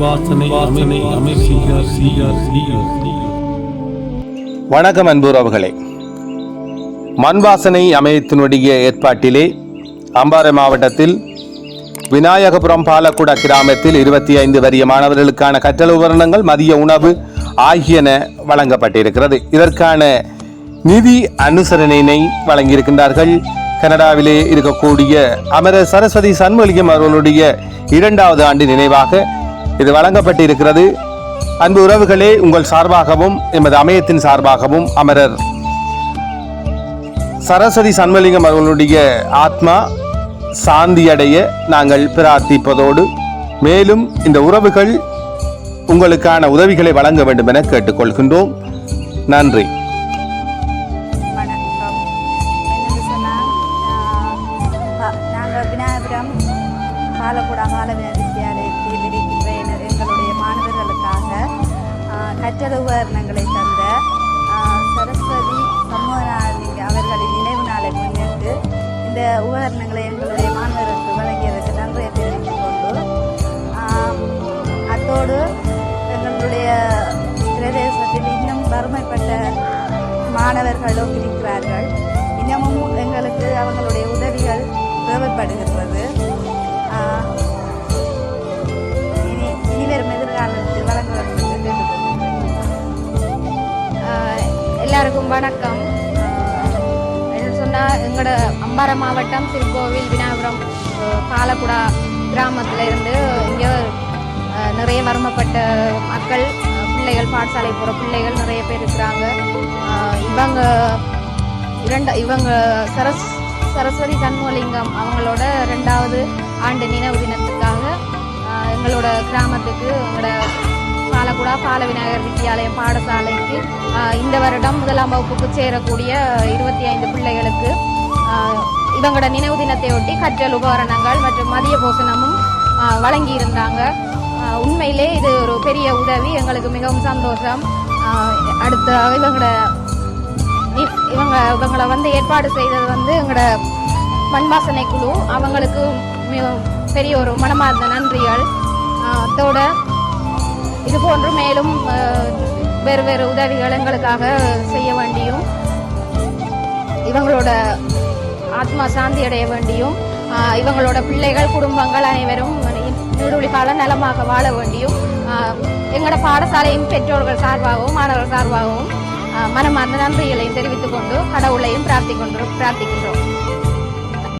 வாசனை வாசனை வணக்கம் அன்புறவுகளே மண் வாசனை அமையத்தினுடைய ஏற்பாட்டிலே அம்பாறை மாவட்டத்தில் விநாயகபுரம் பாலக்குடா கிராமத்தில் இருபத்தி ஐந்து வரிய மாணவர்களுக்கான கற்றல் உபகரணங்கள் மதிய உணவு ஆகியன வழங்கப்பட்டிருக்கிறது. இதற்கான நிதி அனுசரணையினை வழங்கியிருக்கின்றார்கள். கனடாவிலே இருக்கக்கூடிய அமர சரஸ்வதி சண்முலிகம் அவர்களுடைய இரண்டாவது ஆண்டு நினைவாக இது வழங்கப்பட்டிருக்கிறது. அன்பு உறவுகளே உங்கள் சார்பாகவும் எமது அமையத்தின் சார்பாகவும் அமரர் சரஸ்வதி சண்மலிங்கம் அவர்களுடைய ஆத்மா சாந்தியடைய நாங்கள் பிரார்த்திப்பதோடு மேலும் இந்த உறவுகள் உங்களுக்கான உதவிகளை வழங்க வேண்டும் என கேட்டுக்கொள்கின்றோம். நன்றி. பாலவின வித்தியாலயத்தில் இருக்கின்ற எங்களுடைய மாணவர்களுக்காக ஆ, கற்றல் உபகரணங்களை தந்த சரஸ்வதி சண்முகநாதலிங்க அவர்களின் நினைவு நாளை முன்னிட்டு இந்த உபகரணங்களை எங்களுடைய மாணவர்களுக்கு வழங்கியதற்கு நன்றியை தெரிவித்துக் கொண்டு அத்தோடு எங்களுடைய பிரதேசத்தில் இன்னும் வறுமைப்பட்ட மாணவர்களும் இருக்கிறார்கள். இன்னமும் எங்களுக்கு அவங்களுடைய உதவிகள் தேவைப்படுகின்றது. எல்லாருக்கும் வணக்கம். என்ன சொன்னால் எங்களோட அம்பாறை மாவட்டம் திருக்கோவில் விநாயகபுரம் பாலக்குடா கிராமத்தில் இருந்து இங்கே நிறைய வறுமப்பட்ட மக்கள் பிள்ளைகள் பாடசாலை போகிற பிள்ளைகள் நிறைய பேர் இருக்கிறாங்க. இவங்க இரண்டு இவங்க சரஸ் சரஸ்வதி சண்முகலிங்கம் அவங்களோட ரெண்டாவது ஆண்டு நினைவு தினத்துக்காக எங்களோட கிராமத்துக்கு எங்களோட பாலகுடா பால விநாயகர் வித்தியாலயம் பாடசாலைக்கு இந்த வருடம் முதலாம் வகுப்புக்கு சேரக்கூடிய இருபத்தி ஐந்து பிள்ளைகளுக்கு இவங்களோட நினைவு தினத்தை ஒட்டி கற்றல் உபகரணங்கள் மற்றும் மதிய போசனமும் வழங்கியிருந்தாங்க. உண்மையிலே இது ஒரு பெரிய உதவி. எங்களுக்கு மிகவும் சந்தோஷம். அடுத்த இவங்களோட இவங்க இவங்களை வந்து ஏற்பாடு செய்தது வந்து எங்களோட மண்வாசனை குழு. அவங்களுக்கு மிகவும் பெரிய ஒரு மனமார்ந்த நன்றிகள். அதோட இது போன்று மேலும் வேறு வேறு உதவிகள் எங்களுக்காக செய்ய வேண்டியும் இவங்களோட ஆத்மா சாந்தி அடைய வேண்டியும் இவங்களோட பிள்ளைகள் குடும்பங்கள் அனைவரும் நீடுழி கால நலமாக வாழ வேண்டியும் எங்களோட பாடசாலையின் பெற்றோர்கள் சார்பாகவும் மாணவர்கள் சார்பாகவும் மனமார்ந்த நன்றிகளையும் தெரிவித்துக் கொண்டு கடவுளையும் பிரார்த்திக்கொண்டு பிரார்த்திக்கின்றோம்.